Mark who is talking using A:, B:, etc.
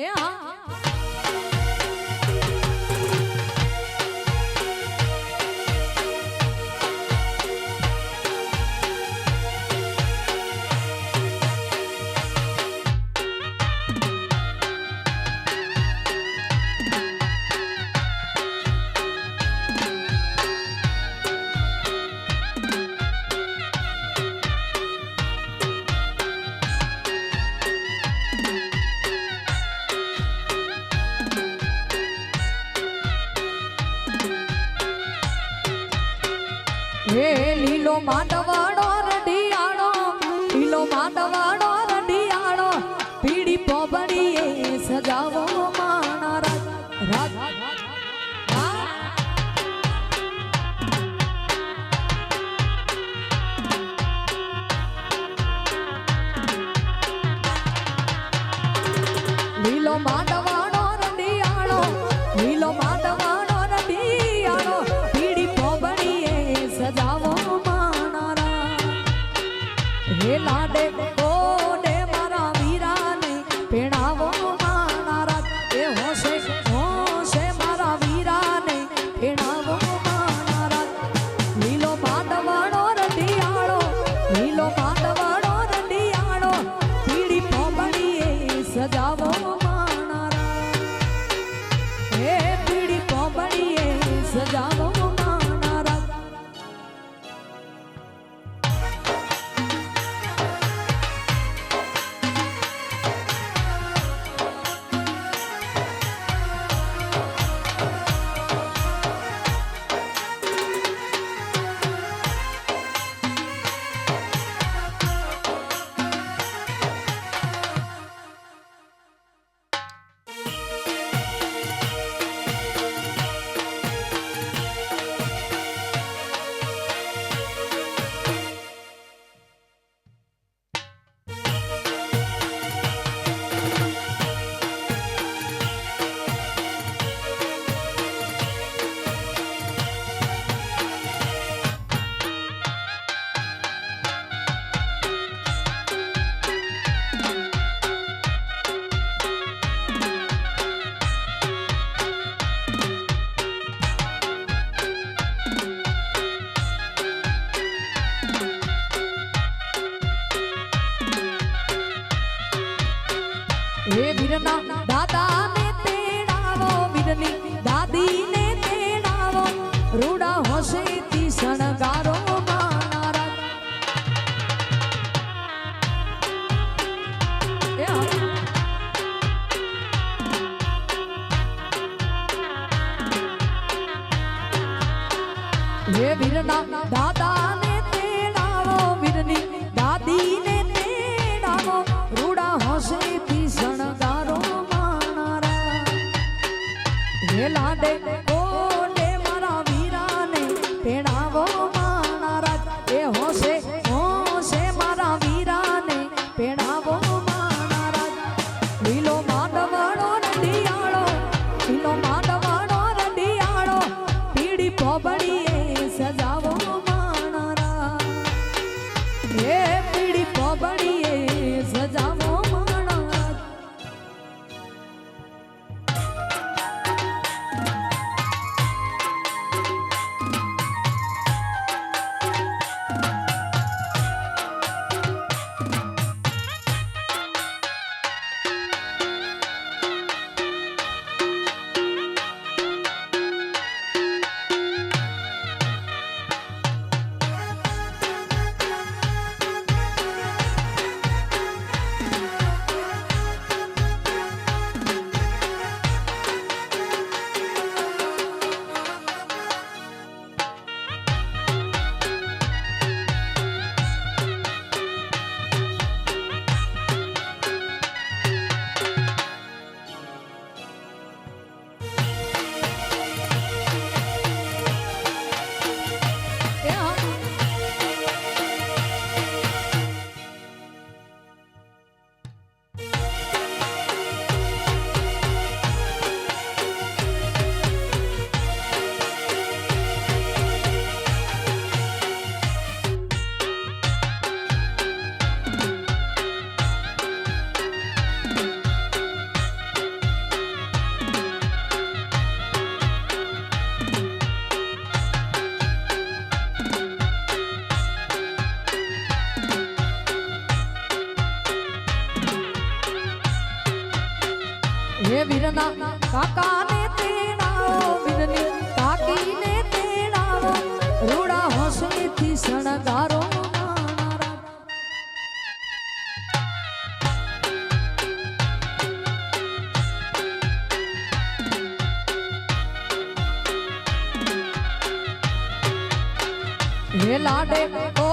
A: Yeah. હે લીલો માંડવાડો રઢિયાળો લીલો માંડવાડો રઢિયાળો પીડી પોબડીએ સજાવો માણા હે વીરના દાદાને તેડાવો વીરની દાદીને તેડાવો. રૂડા હોશે તી શણગારો હે વીરના દાદા હે વીરના કાકાને તેડાવો વીરની કાકીને તેડાવો રૂડા હોસેથી શણગારો હે લાડે ઓ